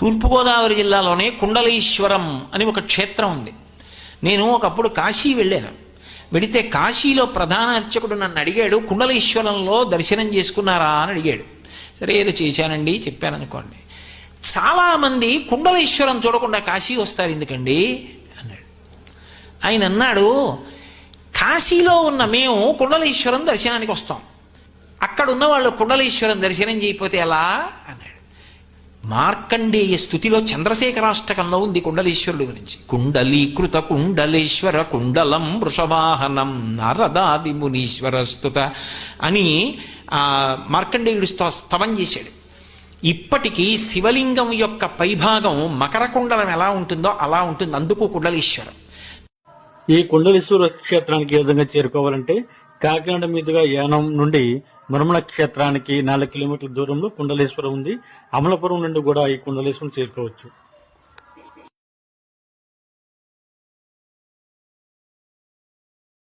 తూర్పుగోదావరి జిల్లాలోనే కుండలీశ్వరం అని ఒక క్షేత్రం ఉంది. నేను ఒకప్పుడు కాశీ వెళ్ళాను. వెడితే కాశీలో ప్రధాన అర్చకుడు నన్ను అడిగాడు కుండలీశ్వరంలో దర్శనం చేసుకున్నారా? అని అడిగాడు. సరే ఏదో చేశానండి చెప్పాననుకోండి చాలామంది కుండలీశ్వరం చూడకుండా కాశీ వస్తారు ఎందుకండి? అన్నాడు. ఆయన అన్నాడు కాశీలో ఉన్న మేము కుండలీశ్వరం దర్శనానికి వస్తాం. అక్కడ ఉన్న వాళ్ళు కుండలీశ్వరం దర్శనం చేయకపోతే ఎలా? అన్నాడు. మార్కండేయ స్థుతిలో చంద్రశేఖరాష్టకంలో ఉంది కుండలీశ్వరుడు గురించి. కుండలీకృత కుండలేశ్వర కుండలం వృషవాహనం నరదాది మునీశ్వర స్థుత అని ఆ మార్కండేయుడు స్తవం చేశాడు. ఇప్పటికీ శివలింగం యొక్క పైభాగం మకర కుండలం ఎలా ఉంటుందో అలా ఉంటుంది. అందుకు కుండలీశ్వరం. ఈ కుండలేశ్వర క్షేత్రానికి ఏ విధంగా చేరుకోవాలంటే కాకినాడ మీదుగా యానం నుండి మరమల క్షేత్రానికి నాలుగు కిలోమీటర్ల దూరంలో కుండలేశ్వరం ఉంది. అమలాపురం నుండి కూడా ఈ కుండలేశ్వరం చేరుకోవచ్చు.